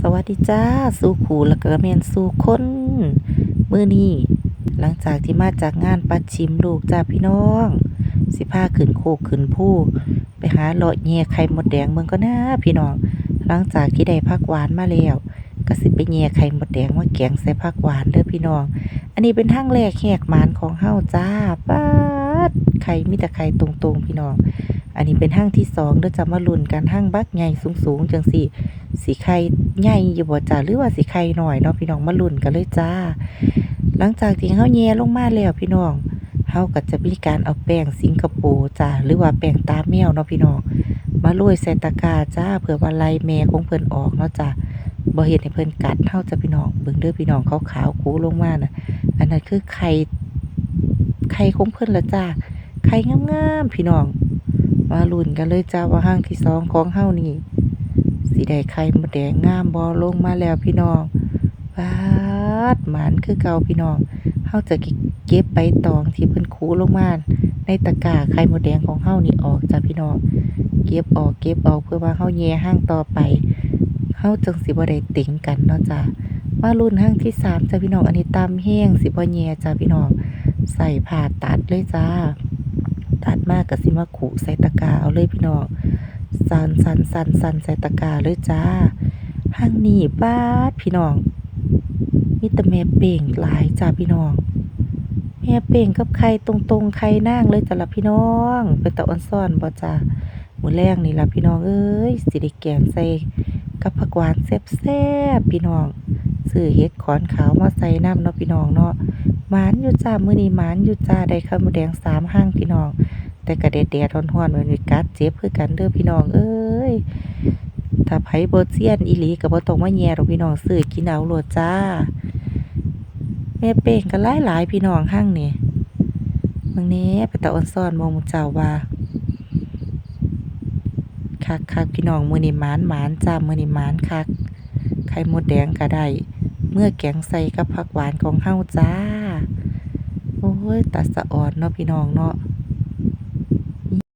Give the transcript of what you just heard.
สวัสดีจ้า สู่ขู่แล้วก็แมนสู่คนมื้อนี้หลังจากที่มาจากงานปัดชิมลูกจ้าพี่น้อง สิพาขึ้นโคกขึ้นภูไปหาเลาะแย่ไข่มดแดงเมืองก็นะพี่น้อง หลังจากที่ได้ผักหวานมาแล้วก็สิไปแย่ไข่มดแดงมาแกงใส่ผักหวานเด้อพี่น้อง อันนี้เป็นทางแรกแหกหมานของเฮาจ้าป๊า ไข่มีแต่ไข่ตรงๆ พี่น้อง อันนี้เป็นห้างที่สองเด้อจะมาลุ้นกันห้างบักใหญ่สูงๆจังสี่สีไข่ใหญ่อยู่บ่จ้าหรือว่าสีไข่หน่อยเนาะพี่น้องมาลุ้นกันเลยจ้า หลังจากที่เฮาแย่ลงมาแล้วพี่น้องเฮาก็จะมีการเอาแป้งสิงคโปร์จ้าหรือว่าแป้งตาแมวเนาะพี่น้องมาโรยใส่ตะกาจ้าเพื่อว่าไล่แม่ของเพิ่นออกเนาะจ้าบ่เฮ็ดให้เพิ่นกัดเฮาจ้ะพี่น้องเบิ่งเด้อพี่น้องขาวๆคูลงมาน่ะอันนั้นคือไข่ไข่ของเพิ่นละจ้า ไข่งามๆพี่น้อง มาลุ้นกันเลยจ้าว่าห้างที่สองของเฮานี่สิได้ไข่มดแดงงามบอลงมาแล้วพี่น้องปาดหมานคือเก่าพี่น้องเฮาจะเก็บใบตองที่เพิ่นคูลงมาในตะกร้าไข่มดแดงของเฮานี่ออกจ้าพี่น้องเก็บออกเก็บออกเพื่อว่าเฮาแย่ห้างต่อไปเฮาจังสิบ่ได้ติงกันเนาะจ้ามาลุ้นห้างที่สามจ้าพี่น้องอันนี้ตำแห้งสิบ่แย่จ้าพี่น้องใส่ผ่าตัดเลยจ้า ตัดมากกับสิมาขู่ใส่ตะกาเอาเลยพี่น้องสันสันสันสันใส่ตะกาเลยจ้าห้างนี้บ้าดพี่น้องมีแต่แม่เป่งหลายจ้าพี่น้องแม่เป่งกับไข่ตรงๆไข่นางเลยจ้ะละพี่น้องเป็นตะออนซ่อนบ่จ้ามือแรงนี่ละพี่น้องเอ้ยสิได้แกงใส่กับผักหวานแซ่บๆพี่น้อง ซื้อเห็ดขอนขาวมาใส่น้ำเนาะพี่น้องเนาะหมานอยู่จ้ามื้อนี้หมานอยู่จ้าได้ข้าวหมูแดงสามห้างพี่น้อง แต่ก็แดดๆร้อนๆเหมือนมีกัดเจ็บคือกันเด้อพี่น้องเอ้ยถ้าไผบ่เซียนอีหลีก็บ่ต้องมาแย่หรอกพี่น้องซื้อกินเอาโลดจ้าแม่เป้งก็หลายๆพี่น้องห้างนี่เบิ่งนี้ไปตะออนซ่อนมองมู่เจ้าว่าคักๆพี่น้องมือนี้หมานหมานจ้ามือนี้หมานคักไข่มดแดงก็ได้ เมื่อแกงใส่กับผักหวานของเฮาจ้า โอ้ยตัดสะอ่อนเนาะพี่น้องเนาะ